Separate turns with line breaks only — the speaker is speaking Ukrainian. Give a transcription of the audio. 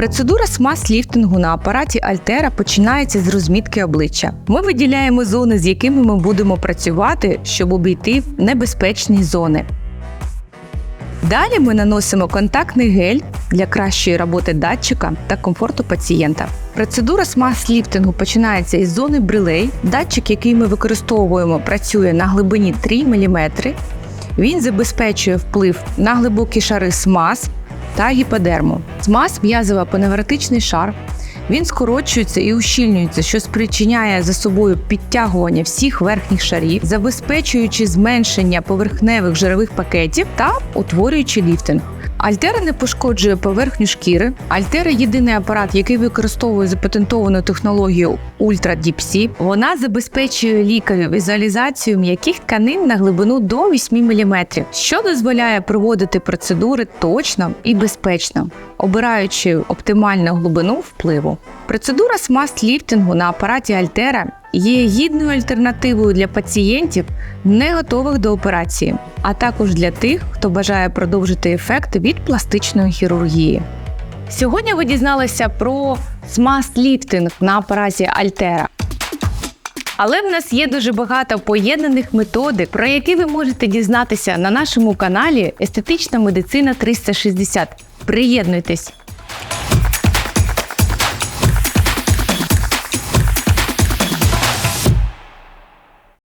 Процедура смаз-ліфтингу на апараті Альтера починається з розмітки обличчя. Ми виділяємо зони, з якими ми будемо працювати, щоб обійти небезпечні зони. Далі ми наносимо контактний гель для кращої роботи датчика та комфорту пацієнта. Процедура смаз-ліфтингу починається із зони брилей. Датчик, який ми використовуємо, працює на глибині 3 мм. Він забезпечує вплив на глибокі шари смаз та гіподерму. Змаз м'язово поневротичний шар. Він скорочується і ущільнюється, що спричиняє за собою підтягування всіх верхніх шарів, забезпечуючи зменшення поверхневих жирових пакетів та утворюючи ліфтинг. Альтера не пошкоджує поверхню шкіри. Альтера єдиний апарат, який використовує запатентовану технологію Deep Sea. Вона забезпечує лікарю візуалізацію м'яких тканин на глибину до 8 мм, що дозволяє проводити процедури точно і безпечно, обираючи оптимальну глибину впливу. Процедура смаз-ліфтингу на апараті Альтера є гідною альтернативою для пацієнтів, не готових до операції, а також для тих, хто бажає продовжити ефект від пластичної хірургії. Сьогодні ви дізналися про смаз-ліфтинг на апараті Альтера. Але в нас є дуже багато поєднаних методик, про які ви можете дізнатися на нашому каналі Естетична медицина 360. Приєднуйтесь!